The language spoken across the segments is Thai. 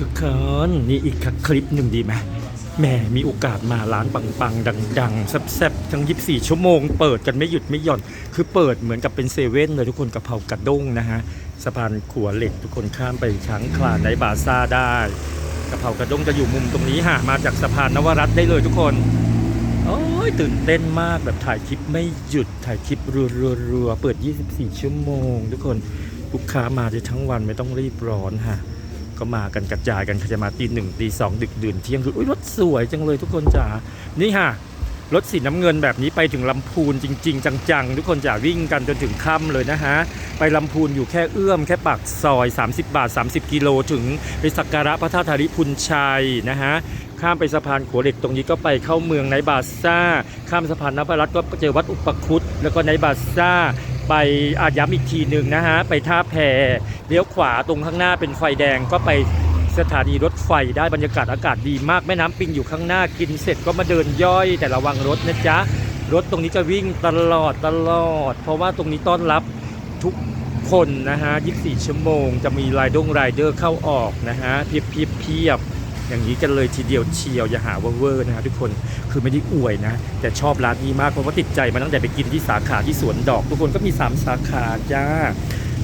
ทุกคนนี่อีกคลิปหนึ่งดีไหมแหม่มีโอกาสมาร้านปังๆ ดังๆแซ่บๆ ทั้ง 24 ชั่วโมง เปิดกันไม่หยุดไม่หย่อน คือเปิดเหมือนกับเป็นเซเว่นเลยทุกคนกะเพรากระด้งนะฮะสะพานขัวเหล็กทุกคนข้ามไปช้างคลานในบาซ่าได้กะเพรากระด้งจะอยู่มุมตรงนี้หามาจากสะพานนวรัตน์ได้เลยทุกคนโอ้ยตื่นเต้นมากแบบถ่ายคลิปไม่หยุดถ่ายคลิปรัวๆๆเปิด 24 ชั่วโมง ทุกคนลูกค้ามาได้ทั้งวันไม่ต้องรีบร้อนฮะ ก็มากันกระจายกันจะมาตีหนึ่งตีสองดึกดื่นเที่ยงคืนอุ้ยรถสวยจังเลยทุกคนจ๋านี่ฮะรถสีน้ำเงินแบบนี้ไปถึงลำพูนจริง ๆ จังๆ ทุกคนจะวิ่งกันจนถึงค่ำเลยนะฮะ ไปลำพูนอยู่แค่เอื้อมแค่ปากซอย 30 บาท 30 กิโลถึงไปสักการะพระธาตุธาริพุนชัยนะฮะ ข้ามไปสะพานขัวเหล็กตรงนี้ก็ไปเข้าเมืองไนบาซ่า ข้ามสะพานนพรัตน์ก็เจอวัดอุปคุตแล้วก็ไนบาซ่า ไปอาย้ำอีกทีหนึ่งนะฮะ ไปท่าแพเลี้ยวขวาตรงข้างหน้าเป็นไฟแดงก็ไปสถานีรถไฟได้บรรยากาศอากาศดีมากแม่น้ำปิงอยู่ข้างหน้ากินเสร็จก็มาเดินย่อย แต่ระวังรถนะจ๊ะ รถตรงนี้จะวิ่งตลอดตลอด เพราะว่าตรงนี้ต้อนรับทุกคนนะฮะ 24 ชั่วโมง จะมีรายดงรายเดอร์เข้าออกนะฮะเพียบเพียบเพียบ อย่างนี้กันเลยทีเดียวเชียวอย่าหาว่าเวอร์นะฮะทุกคนคือไม่ได้อวยนะ แต่ชอบร้านนี้มากเพราะว่าติดใจมาตั้งแต่ไปกินที่สาขาที่สวนดอก ทุกคนก็มี 3 สาขาจ้า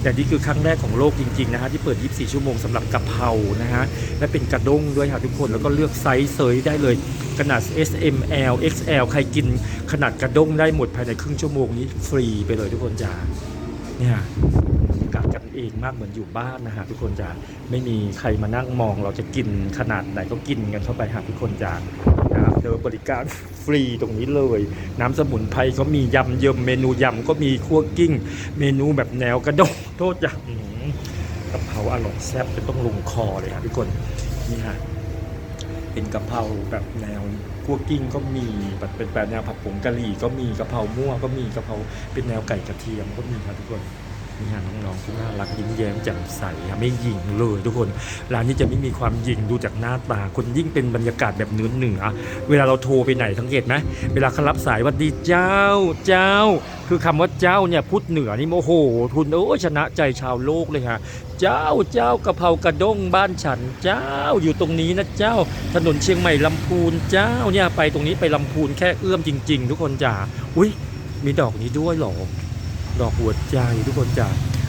แต่นี่คือครั้งแรกของโลกจริงๆนะฮะที่เปิด 24 ชั่วโมงสำหรับกะเพรานะฮะและเป็นกระด้งด้วยค่ะทุกคนแล้วก็เลือกไซส์เซยได้เลยขนาด S M L X L ใครกินขนาดกระด้งได้หมดภายในครึ่งชั่วโมงนี้ฟรีไปเลยทุกคนจ้าเนี่ย นเองมากเหมือนอยู่บ้านนะฮะทุกคนจ้าไม่มีใครมานั่งมอง เราจะกินขนาดไหนก็กินกันเข้าไปหาทุกคนจ้านะครับเจอบริการฟรีตรงนี้เลย น้ำสมุนไพรก็มียำเยิมเมนูยำก็มีคั่วกิ้ง เมนูแบบแนวกระดงโทษจ้ะกะเพราอร่อยแซ่บจนต้องลงคอเลยครับทุกคนนี่ฮะเป็นกะเพราแบบแนวคั่วกิ้งก็มีแบบเป็นแบบแนวผัดผงกะหรี่ก็มีกะเพรามั่วก็มีกะเพราเป็นแนวไก่กระเทียมก็มีครับทุกคน นี่ฮะน้องๆที่น่ารักยิ้มแย้มแจ่มใสไม่หยิ่งเลยทุกคนร้านนี้จะไม่มีความหยิ่งดูจากหน้าตาคนยิ่งเป็นบรรยากาศแบบเนื้อเหนือเวลาเราโทรไปไหนสังเกตไหมเวลาเขารับสายว่าดีเจ้าเจ้า คือคำว่าเจ้าเนี่ยพูดเหนือนี่โมโห ทุนโอ้ชนะใจชาวโลกเลยฮะเจ้าเจ้ากะเพรากระด้งบ้านฉันเจ้าอยู่ตรงนี้นะเจ้า ถนนเชียงใหม่ลำพูนเจ้าเนี่ยไปตรงนี้ไปลำพูนแค่เอื้อมจริง ๆ ทุกคนจ๋าอุ้ยมีดอกนี้ด้วยหรอ ดอกหัวใจทุกคนจ๋า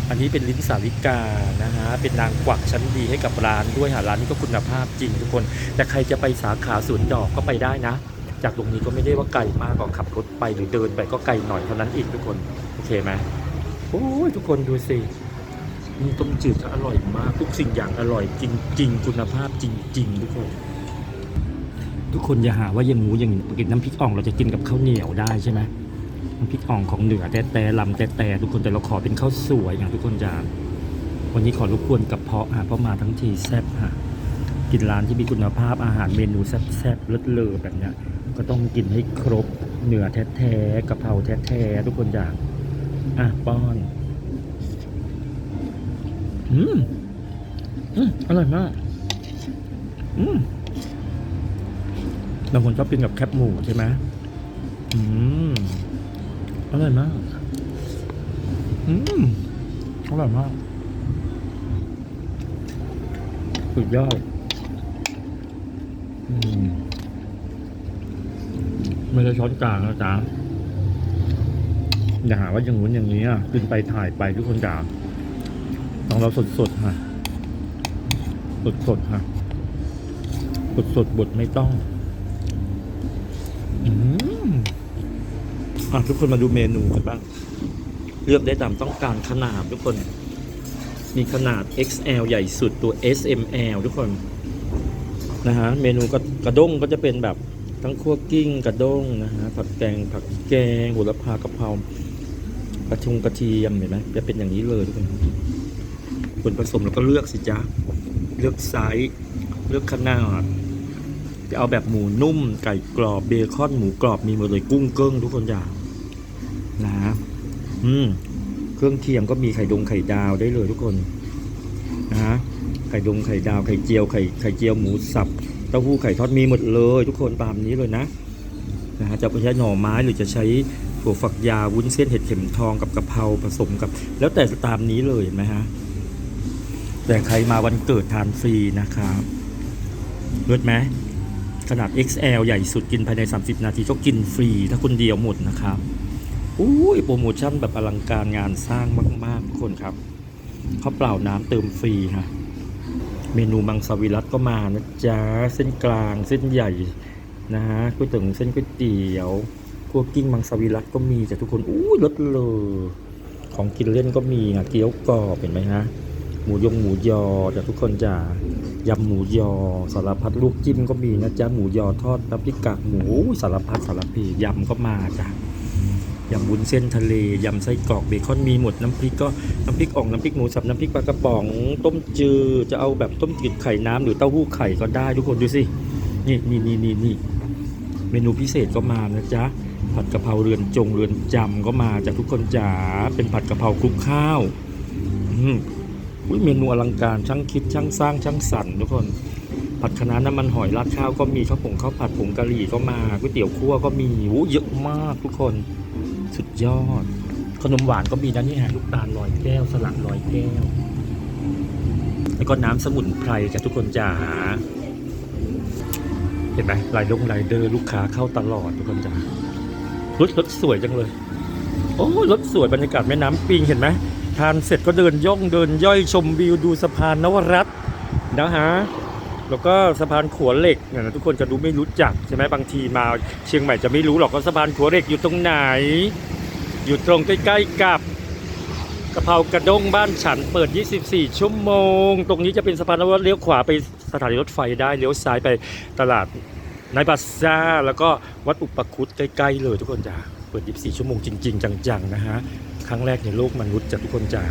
อันนี้เป็นลิ้นสาลิกานะฮะ เป็นนางกวักชั้นดีให้กับร้านด้วยหาร้านนี้ก็คุณภาพจริงทุกคน แต่ใครจะไปสาขาสวนดอกก็ไปได้นะ จากตรงนี้ก็ไม่ได้ว่าไกลมากก็ขับรถไปหรือเดินไปก็ไกลหน่อยเท่านั้นเองทุกคน โอเคไหมโอ้ยทุกคนดูสินี่ต้มจืดอร่อยมากทุกสิ่งอย่างอร่อยจริง ๆ คุณภาพจริง ๆ ทุกคน ทุกคนอย่าหาว่าอย่างงูอย่างกินน้ำพริกอ่องเราจะกินกับข้าวเหนียวได้ใช่ไหม พริกอ่องของเหนือแต่แต่ลำแต่แต่ทุกคนแต่เราขอเป็นข้าวสวยอย่างทุกคนจะวันนี้ขอรบกวนกับเพาะฮะเพราะมาทั้งทีแซ่บฮะกินร้านที่มีคุณภาพอาหารเมนูแซ่บๆเลิศเลอแบบเนี้ยก็ต้องกินให้ครบเหนือแท้ๆกะเพราแท้ๆทุกคนอยากอะป้อนอืมอืมอร่อยมากอืมบางคนชอบกินกับแคบหมูใช่ไหมอืม อร่อยมาก อืมอร่อยมาก สุดยอด อืม ไม่ได้ช้อนกลางนะจ๊ะอย่าหาว่าอย่างนู้นอย่างนี้อะขึ้นไปถ่ายไปทุกคนจ๋าต้องเราสดสดๆค่ะ สดสดๆค่ะสดสดๆบดไม่ต้อง อืม อะทุกคนมาดูเมนูกันบ้าง เลือกได้ตามต้องการขนาดทุกคน มีขนาด XL ใหญ่สุดตัว SML ทุกคนนะฮะเมนูกระกระด้งก็จะเป็นแบบทั้งคั่วกิ้งกระด้งนะฮะผัดแกงผักแกงโหระพากะเพรากระชุงกระเทียมเห็นไหมจะเป็นอย่างนี้เลยทุกคนส่วนผสมเราก็เลือกสิจ๊ะเลือกไซส์เลือกขนาดจะเอาแบบหมูนุ่มไก่กรอบเบคอนหมูกรอบมีหมดเลยกุ้งเกิ้งทุกคนอย่าง นะฮะอืมเครื่องเคียงก็มีไข่ดงไข่ดาวได้เลยทุกคนนะฮะไข่ดงไข่ดาวไข่เจียวไข่ไข่เจียวหมูสับเต้าหู้ไข่ทอดมีหมดเลย ทุกคนตามนี้เลยนะนะฮะจะใช้หน่อไม้หรือจะใช้ถั่วฝักยาววุ้นเส้นเห็ดเข็มทองกับกะเพราผสมกับ แล้วแต่ตามนี้เลยเห็นไหมฮะแต่ใครมาวันเกิดทานฟรีนะครับเลิศไหมขนาด XL ใหญ่สุดกินภายใน 30 นาทีก็กินฟรี ถ้าคนเดียวหมดนะครับ อุ้ยโปรโมชั่นแบบอลังการงานสร้างมากๆทุกคนครับเขาเปล่าน้ำเติมฟรีฮะเมนูมังสวิรัตก็มานะจ๊ะเส้นกลางเส้นใหญ่นะฮะก๋วยเตี๋ยวเส้นก๋วยเตี๋ยวคั่วกิ้งมังสวิรัตก็มีจ้ะทุกคนอู้ยลดเลยของกินเล่นก็มีนะเกี๊ยวกรอบเห็นไหมฮะหมูยงหมูยอจากทุกคนจะยำหมูยอสารพัดลูกจิ้มก็มีนะจ๊ะหมูยอทอดน้ำพริกกากหมูสารพัดสารพียำก็มาจ้ะ ยำวุ้นเส้นทะเลยำไส้กรอกเบคอนมีหมดน้ำพริกก็น้ำพริกอ่องน้ำพริกหมูสับน้ำพริกปลากระป๋อง ต้มจืดจะเอาแบบต้มจืดไข่น้ำหรือเต้าหู้ไข่ก็ได้ทุกคนดูสินี่นี่นี่นี่นี่เมนูพิเศษก็มานะจ๊ะผัดกะเพราเรือนจงเรือนจำก็มาจากทุกคนจ๋าเป็นผัดกะเพราคลุกข้าวอืมอุ้ยเมนูอลังการช่างคิดช่างสร้างช่างสรรทุกคน ผัดคะน้าน้ำมันหอยราดข้าวก็มีข้าวผงข้าวผัดผงกะหรี่ก็มาก๋วยเตี๋ยวคั่วก็มีโอ้เยอะมากทุกคนสุดยอด ขนมหวานก็มีนะนี่ฮะลูกตาลลอยแก้วสลัดลอยแก้ว แล้วก็น้ำสมุนไพรจากทุกคนจ๋าเห็นไหมรายดงรายเดอร์ลูกค้าเข้าตลอดทุกคนจ๋ารถรถสวยจังเลย โอ้รถสวยบรรยากาศแม่น้ำปิงเห็นไหมทานเสร็จก็เดินย่องเดินย่อยชมวิวดูสะพานนวรัตน์นะฮะ แล้วก็สะพานขัวเหล็กเนี่ยนะทุกคนจะดูไม่รู้จักใช่ไหมบางทีมา เชียงใหม่จะไม่รู้หรอกว่าสะพานขัวเหล็กอยู่ตรงไหน อยู่ตรงใกล้ๆกับกะเพรากระด้งบ้านฉันเปิด 24 ชั่วโมง ตรงนี้จะเป็นสะพานนวรัตน์เลี้ยวขวาไปสถานีรถไฟได้เลี้ยวซ้ายไปตลาดนายบัสซ่า แล้วก็วัดอุปคุตใกล้ๆเลยทุกคนจ้าเปิด 24 ชั่วโมงจริง ๆ จังๆนะฮะครั้งแรกในโลกมนุษย์จากทุกคนจ๋า